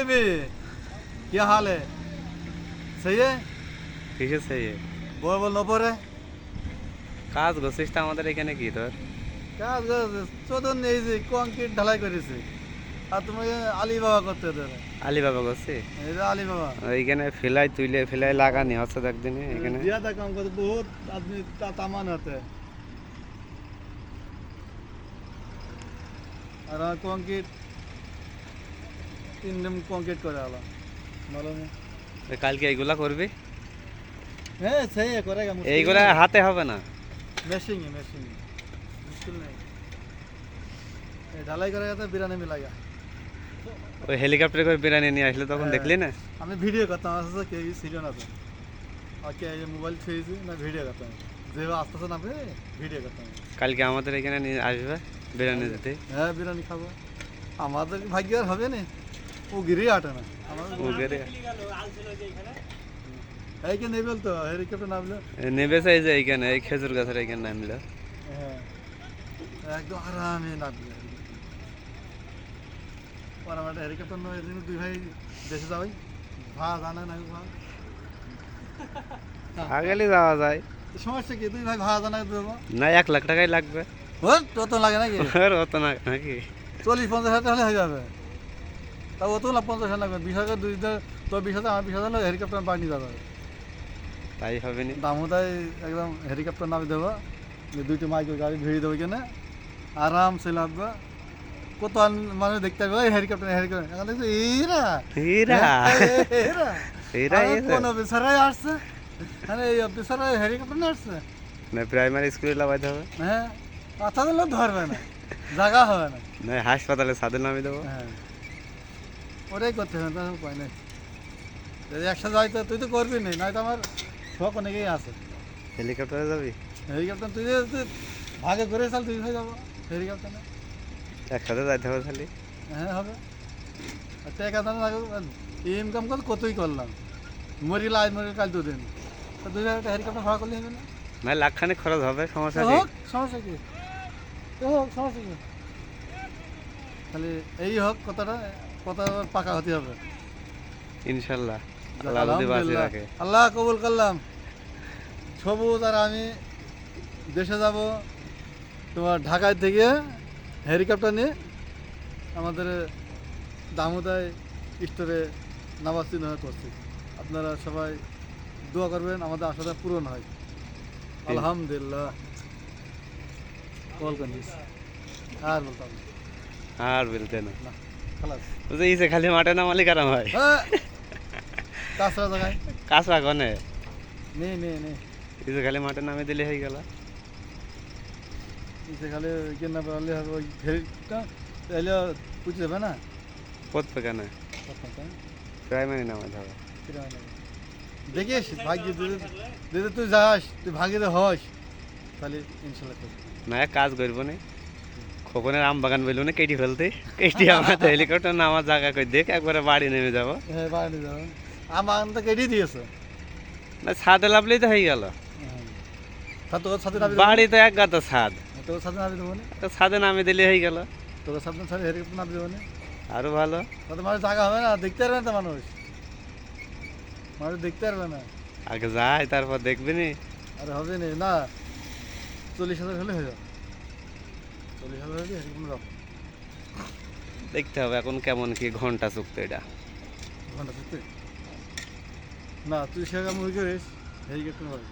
Baby क्या हाल है सही है কিসের সেই बोल बोल नपर है কাজ করছিস তো আমাদের এখানে কি তোর কাজ চোদন এই যে কংক্রিট ঢালাই করেছে আর তুমি আলিবাবা করতে দেবে আলিবাবা করছি এই যে আলিবাবা এইখানে ফেলাই তুইলে ফেলাই লাগানি হচ্ছে তো একদিনে এখানে ज्यादा काम करते बहुत आदमी ता- तामान होते हैं और তিনজন কংক্রিট করে হলো। ভালো কালকে এইগুলা করবে? হ্যাঁ সেই করে এইগুলা হাতে হবে না? মেশিন মেশিন মুশকিল নেই। ঢালাই করা যাতে বিরানি মিলাগা ওই হেলিকপ্টারে করে বিরানি নিয়ে আসলে তখন হ্যাঁ। দেখলি না? আমি ভিডিও করতাম আসলে কেউ ছিল না তো। ওকে এই মোবাইল ছুঁয়েছি না ভিডিও করতাম। যেভাবে আসতেছে না ভিডিও করতাম। কালকে আমাদের এখানে নিয়ে আসবে বিরিয়ানি দিতে? হ্যাঁ বিরিয়ানি খাব। আমাদের ভাগ্য আর হবে না। ও গিরি আটে না। আমাদের উগেরে। এইকে নেবেল তো হেলিকপ্টার নামলে? নেবেছে এই যে এইখানে এই খেজুর গাছের এইখানে নামলো। হ্যাঁ। একদম আরামে নামবে পর আমার হেলিকপ্টার নয় এদিন দুই ভাই দেশে যাওয়াই। ভা জানা না ভা আগেলে যাওয়া যায়। সমস্যা কি? দুই ভাই ভাড়া জানা দেবো? না এক লাখ টাকাই লাগবে। ওর তো তো লাগে নাকি? আর অত না নাকি? চল্লিশ পঞ্চাশ হাজার হলে হয়ে যাবে। তা ও তো না পঞ্চাশ হাজার লাগবে বিশ হাজার দুই তো বিশ হাজার আমার বিশ হাজার হলে হেলিকপ্টার বাড়ি যাবে তাই। হবে নি? দামোদায় একদম হেলিকপ্টার নামে দেবো যে দুইটি মাইকের গাড়ি ভিড়ে দেবো কেনে আরামসে নামবে কত আন- মানুষ দেখতে পাবে ওই হেলিকপ্টার হেলিকপ্টার এখন দেখছ এরা এরা এরা এরা। কোন অফিসারাই আসছে? আরে এই অফিসারাই হেলিকপ্টার নিয়ে আসছে? না প্রাইমারি স্কুলে লাগাইতে হবে হ্যাঁ কথা ধরবে না জায়গা হবে না। না হাসপাতালে সাদে নামিয়ে দেবো হ্যাঁ ওটাই করতে হবে তার উপায় নেই। যদি একসাথে হয় তো তুই তো করবি না নয়তো আমার শখ অনেকেই আছে। হেলিকপ্টারে যাবি? হেলিকপ্টার তুই ভাগে করে চাল তুই হয়ে যাব হেলিকপ্টারে। একসাথে যাইতে হবে খালি হ্যাঁ হবে। আর টাকা দাম ইনকাম কর কতই করলাম। মরিল আজ মরিল কাল দুদিন। তো দুই হাজার টাকা হেলিকপ্টার ভাড়া করলে হবে না? না লাখখানে খরচ হবে সমস্যা কি? হোক সমস্যা কি? হোক সমস্যা কি? খালি এই হোক কথাটা কথা পাকা হতে হবে। ইনশাল্লাহ। আল্লাহ যদি বাঁচিয়ে রাখে। আল্লাহ কবুল করলাম। সবুজ আর আমি দেশে যাব। তোমার ঢাকায় থেকে হেলিকপ্টার নিয়ে আমাদের দামোদায় স্টোরে নামাজ চিহ্ন হয়ে করছি আপনারা সবাই দোয়া করবেন আমাদের আশাটা পূরণ হয়। আলহামদুলিল্লাহ। কল করিস আর বলতাম আর বলতে না। না খালাস খালি মাঠে নামালি কারাম হয়? তাছাড়া জায়গায়। কাঁচা গনে নে নে নে। ইসে খালি মাঠে নামে দিলে হয়ে গেল। সেখানে কেনা পারলে হবে ওই ফেরিটা তাহলে পুষে যাবে না? পথ পেকানে প্রাইমারি নামাতে হবে। দেখিস ভাগ্য যদি তুই যাস তুই ভাগ্যে হস তাহলে ইনশাল্লাহ না কাজ করব না। খোকনের আম বাগান বলব না কেটে ফেলতে। কেটে আমার হেলিকপ্টার নামার জায়গা করে দেখ একবারে বাড়ি নেমে যাব। হ্যাঁ বাড়ি যাবে। আমার তো কেটে দিয়েছে। না ছাদে লাভলেই তো হয়ে গেল। তা বাড়ি তো এক গাতো ছাদ। তোর দেবো তো ছাদে নামে দিলে হয়ে গেল। তোর সাথে সাথে হেলিকপ্টার নাবি দেবো আরও ভালো। তাতে মানুষ জায়গা হবে না দেখতে পারবে না তো মানুষ। মানুষ দেখতে পারবে না। আগে যাই তারপর দেখবি নি। আরে হবে না না। চল্লিশ হাজার হলে হয়ে যাবে। চল্লিশ হাজার দেখতে হবে এখন কেমন কি ঘণ্টা চুক্ত এটা। ঘণ্টা থাকতে না তুই সেরকম হয়ে করিস হেলিকপ্টার পারবি